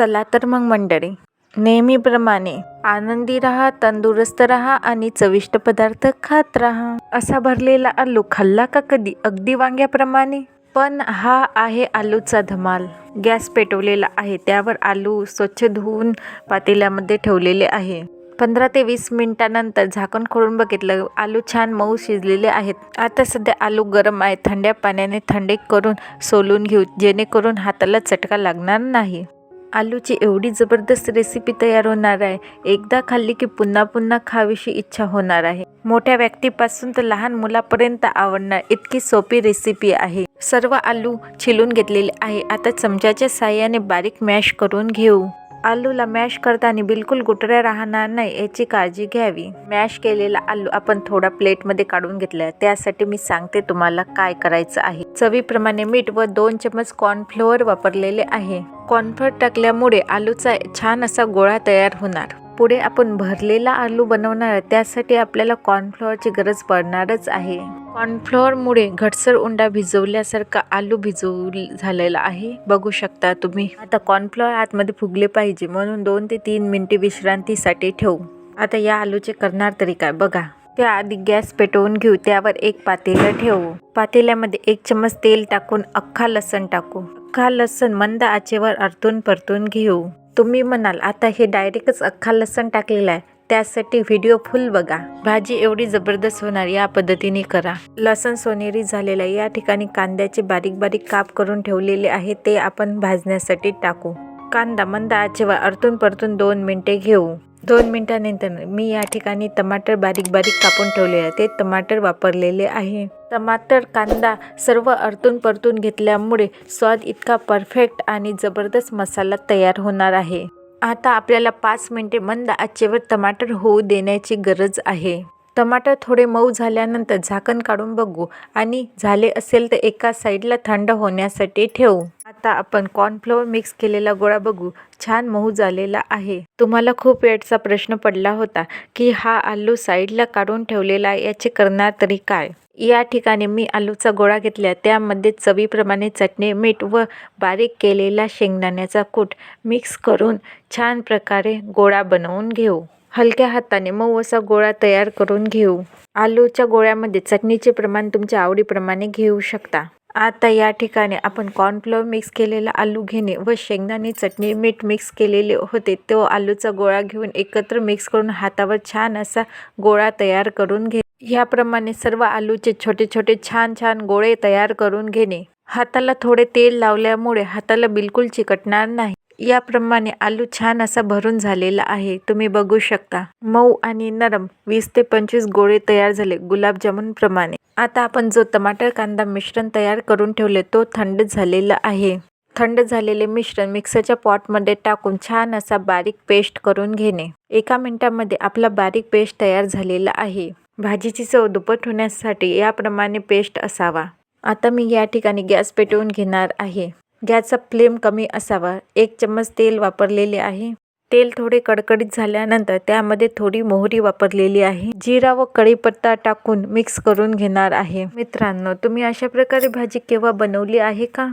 चला तर मग मंडळी नेहमीप्रमाणे आनंदी राहा तंदुरुस्त राहा आणि चविष्ट पदार्थ खात राहा. असा भरलेला आलू खाल्ला का कधी? अगदी वांग्याप्रमाणे. पण हा आहे आलूचा धमाल. गॅस पेटवलेला आहे. त्यावर आलू स्वच्छ धुवून पातेल्यामध्ये ठेवलेले आहे. पंधरा ते वीस मिनिटानंतर झाकण खोडून बघितलं. आलू छान मऊ शिजलेले आहेत. आता सध्या आलू गरम आहे. थंड्या पाण्याने थंडे करून सोलून घेऊ. जेणेकरून हाताला चटका लागणार नाही. आलूची एवढी जबरदस्त रेसिपी तयार होणार आहे. एकदा खाल्ली की पुन्हा पुन्हा खावीशी इच्छा होणार आहे. मोठ्या व्यक्तीपासून तर लहान मुलापर्यंत आवडणार इतकी सोपी रेसिपी आहे. सर्व आलू छिलून घेतलेले आहे. आता चमच्याच्या साह्याने बारीक मॅश करून घेऊ. आलूला मॅश करताना बिलकुल गुटऱ्या राहणार नाही याची काळजी घ्यावी. मॅश केलेला आलू आपण थोडा प्लेटमध्ये काढून घेतला. त्यासाठी मी सांगते तुम्हाला काय करायचं आहे. चवीप्रमाणे मीठ व दोन चमच कॉर्नफ्लोअर वापरलेले आहे. कॉर्नफ्लोअर टाकल्यामुळे आलूचा छान असा गोळा तयार होणार. पुढे आपण भरलेला आलू बनवणार आहे. त्यासाठी आपल्याला कॉर्नफ्लॉवरची गरज पडणारच आहे. कॉर्नफ्लॉवरमुळे घटसर उंडा भिजवल्यासारखा आलू भिजवू झालेला आहे. बघू शकता तुम्ही. आता कॉर्नफ्लॉवर आतमध्ये फुगले पाहिजे म्हणून दोन ते तीन मिनिटे विश्रांतीसाठी ठेवू. आता या आलूचे करणार तरी काय? बघा. त्याआधी गॅस पेटवून घेऊ त्यावर एक पातेलं ठेवू. पातेल्यामध्ये एक चमच तेल टाकून अख्खा लसण टाकू. अख्खा लसण मंद आचेवर अरतून परतून घेऊ. तुम्ही म्हणाल आता हे डायरेक्टच अख्खा लसण टाकलेला आहे. त्यासाठी व्हिडिओ फुल बघा. भाजी एवढी जबरदस्त होणार या पद्धतीने करा. लसण सोनेरी झालेला या ठिकाणी कांद्याचे बारीक बारीक काप करून ठेवलेले आहे. ते आपण भाजण्यासाठी टाकू. कांदा मंद आचेवर अर्तून परतून दोन मिनिटे घेऊ. दोन मिनिटानंतर मी या ठिकाणी टमाटर बारीक बारीक कापून ठेवले आहे. ते टमाटर वापरलेले आहे. टमाटर कांदा सर्व अर्तून परतून घेतल्यामुळे स्वाद इतका परफेक्ट आणि जबरदस्त मसाला तयार होणार आहे. आता आपल्याला पाच मिनिटे मंद आचेवर टमाटर होऊ देण्याची गरज आहे. टमाटर थोडे मऊ झाल्यानंतर झाकण काढून बघू. आणि झाले असेल तर एका साईडला थंड होण्यासाठी ठेवू. आता आपण कॉर्नफ्लोअर मिक्स केलेला गोळा बघू. छान मऊ झालेला आहे. तुम्हाला खूप वेळचा प्रश्न पडला होता की हा आलू साईडला काढून ठेवलेला याचे करणार तरी काय? या ठिकाणी मी आलूचा गोळा घेतला. त्यामध्ये चवीप्रमाणे चटणी मीठ व बारीक केलेला शेंगदाण्याचा कूट मिक्स करून छान प्रकारे गोळा बनवून घेऊ. हलक्या हाताने मऊ असा गोळा तयार करून घेऊ. आलूच्या गोळ्यामध्ये चटणीचे प्रमाण तुमच्या आवडीप्रमाणे घेऊ शकता. आता या ठिकाणी आपण कॉर्नफ्लोअर मिक्स केलेला आलू घेणे व शेंगदाणे चटणी मीठ मिक्स केलेले होते. तो आलूचा गोळा घेऊन एकत्र मिक्स करून हातावर छान असा गोळा तयार करून घे. ह्याप्रमाणे सर्व आलूचे छोटे छोटे छान छान गोळे तयार करून घेणे. हाताला थोडे तेल लावल्यामुळे हाताला बिलकुल चिकटणार नाही. याप्रमाणे आलू छान असा भरून झालेला आहे. तुम्ही बघू शकता. मऊ आणि नरम वीस ते पंचवीस गोळे तयार झाले गुलाबजामुन प्रमाणे. आता आपण जो टमाटर कांदा मिश्रण तयार करून ठेवले तो थंड झालेला आहे. थंड झालेले मिश्रण मिक्सरच्या पॉटमध्ये टाकून छान असा बारीक पेस्ट करून घेणे. एका मिनिटामध्ये आपला बारीक पेस्ट तयार झालेला आहे. भाजीची चव दुप्पट होण्यासाठी याप्रमाणे पेस्ट असावा. आता मी या ठिकाणी गॅस पेटवून घेणार आहे. गॅसचा फ्लेम कमी असावा. एक चम्मच तेल वापरलेले आहे. तेल थोडे कडकडीत झाल्यानंतर त्यामध्ये थोडी मोहरी वापरलेली आहे. जिरा व कढीपत्ता टाकून मिक्स करून घेणार आहे. मित्रांनो तुम्ही अशा प्रकारे भाजी केव्हा बनवली आहे का?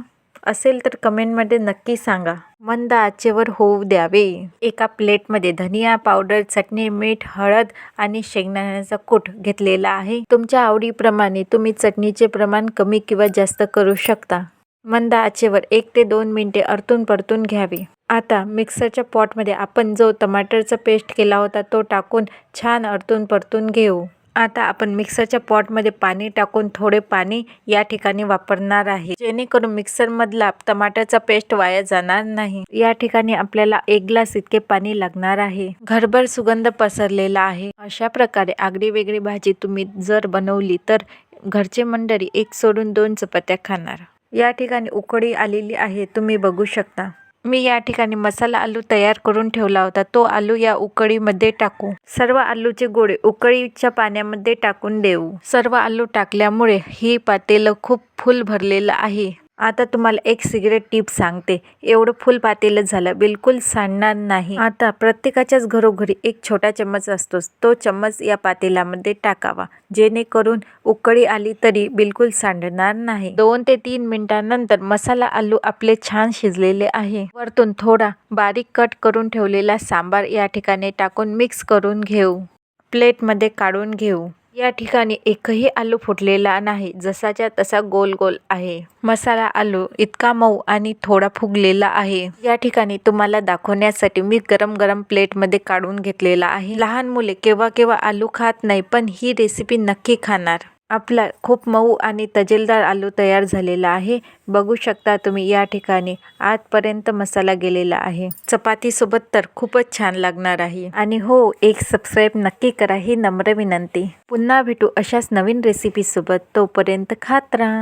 असेल तर कमेंटमध्ये नक्की सांगा. मंद आचेवर होऊ द्यावे. एका प्लेटमध्ये धनिया पावडर चटणी मीठ हळद आणि शेंगदाण्याचा कूट घेतलेला आहे. तुमच्या आवडीप्रमाणे तुम्ही चटणीचे प्रमाण कमी किंवा जास्त करू शकता. मंद आचेवर एक ते दोन मिनिटे अरतून परतून घ्यावी. आता मिक्सरच्या पॉटमध्ये आपण जो टमाटरचा पेस्ट केला होता तो टाकून छान अरतून परतून घेऊ. आता आपण मिक्सरच्या पॉटमध्ये पाणी टाकून थोडे पाणी या ठिकाणी वापरणार आहे. जेणेकरून मिक्सरमधला टमाटरचा पेस्ट वाया जाणार नाही. या ठिकाणी आपल्याला एक ग्लास इतके पाणी लागणार आहे. घरभर सुगंध पसरलेला आहे. अशा प्रकारे आगळी वेगळी भाजी तुम्ही जर बनवली तर घरचे मंडळी एक सोडून दोन चपात्या खाणार. या ठिकाणी उकळी आलेली आहे तुम्ही बघू शकता. मी या ठिकाणी मसाला आलू तयार करून ठेवला होता तो आलू या उकळीमध्ये टाकू. सर्व आलूचे गोळे उकळीच्या पाण्यामध्ये टाकून देऊ. सर्व आलू टाकल्यामुळे ही पातेलं खूप फुल भरलेलं आहे. आता तुम्हाला एक सिगरेट टिप सांगते. एवढं फुल पातेलं झालं बिलकुल सांडणार नाही. आता प्रत्येकाच्याच घरोघरी एक छोटा चम्मच असतोच. तो चम्मच या पातेल्यामध्ये टाकावा. जेणेकरून उकळी आली तरी बिलकुल सांडणार नाही. दोन ते तीन मिनिटांनंतर मसाला आलू आपले छान शिजलेले आहे. वरतून थोडा बारीक कट करून ठेवलेला सांबार या ठिकाणी टाकून मिक्स करून घेऊ. प्लेटमध्ये काढून घेऊ. या ठिकाणी एकही आलू फुटलेला नाही जसाच्या तसा गोल गोल आहे. मसाला आलू इतका मऊ आणि थोडा फुगलेला आहे. या ठिकाणी तुम्हाला दाखवण्यासाठी मी गरम गरम प्लेटमध्ये काढून घेतलेला आहे. लहान मुले केव्हा केव्हा आलू खात नाही पण ही रेसिपी नक्की खाणार. आपला खूप मऊ आणि तजेलदार आलू तयार झालेला आहे. बघू शकता तुम्ही या ठिकाणी आजपर्यंत मसाला गेलेला आहे. चपातीसोबत तर खूपच छान लागणार आहे. आणि हो एक सबस्क्राईब नक्की करा ही नम्र विनंती. पुन्हा भेटू अशाच नवीन रेसिपीसोबत तोपर्यंत खात राहा.